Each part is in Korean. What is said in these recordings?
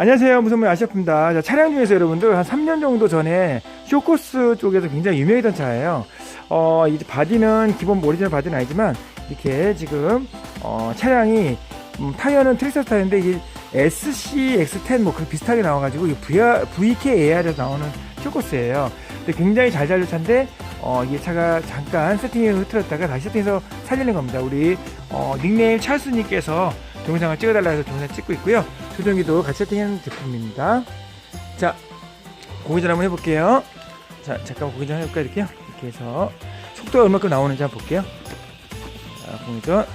안녕하세요. 무선물 아시아프입니다. 자, 차량 중에서 여러분들 한 3년 정도 전에 쇼코스 쪽에서 굉장히 유명했던 차예요. 어, 이제 바디는 기본 오리지널 바디는 아니지만 이렇게 지금 어, 차량이 음, 타이어는 트릭스 타이어인데 이게 SCX10 뭐그 비슷하게 나와가지고 VKAR에서 나오는 쇼코스예요. 근데 굉장히 잘 살려 차인데 어, 이 차가 잠깐 세팅해서 흐트렸다가 다시 세팅해서 살리는 겁니다. 우리 어, 닉네임 찰수님께서 동영상을 찍어달라 해서 동영상 찍고 있고요. 조정기도 같이 세팅한 제품입니다. 자, 고기 전 한번 해볼게요. 자, 잠깐 고기 전 해볼까 이렇게요. 이렇게 해서 속도가 얼마큼 나오는지 한번 볼게요. 자, 고기 전.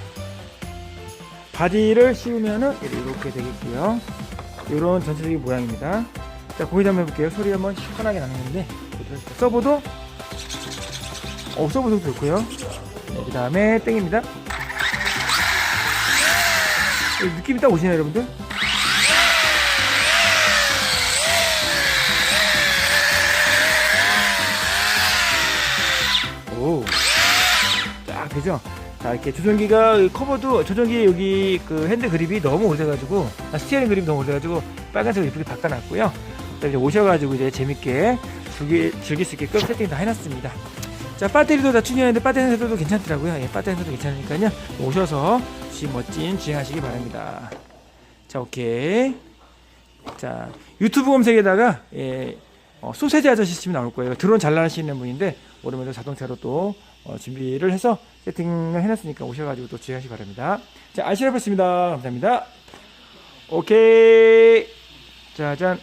바디를 씌우면은 이렇게 되겠고요. 이런 전체적인 모양입니다. 자, 고기전 한번 해볼게요. 소리 한번 시원하게 나는데 서브도 어, 서브도 좋고요. 네, 그 다음에 땡입니다. 느낌이 딱 오시나요, 여러분들? 오. 딱 되죠? 자, 이렇게 조종기가 커버도 조종기 여기 그 핸드 그립이 너무 오래돼가지고 아, 스티어링 그립이 너무 오래돼가지고 빨간색으로 이쁘게 바꿔놨고요. 이제 오셔가지고 이제 재밌게 즐기, 즐길 수 있게끔 세팅 다 해놨습니다. 자, 배터리도 다 충전했는데 배터리 세도도 괜찮더라고요. 예, 배터리 세도 괜찮으니까요. 오셔서 지 멋진 주행하시기 바랍니다. 자, 오케이. 자, 유튜브 검색에다가 예, 어, 소세지 아저씨 치면 나올 거예요. 드론 잘 나시는 분인데 오랜만에 자동차로 또 어, 준비를 해서 세팅을 해놨으니까 오셔가지고 또 주행하시기 바랍니다. 자, 아시라봤습니다. 감사합니다. 오케이. 자, 짠.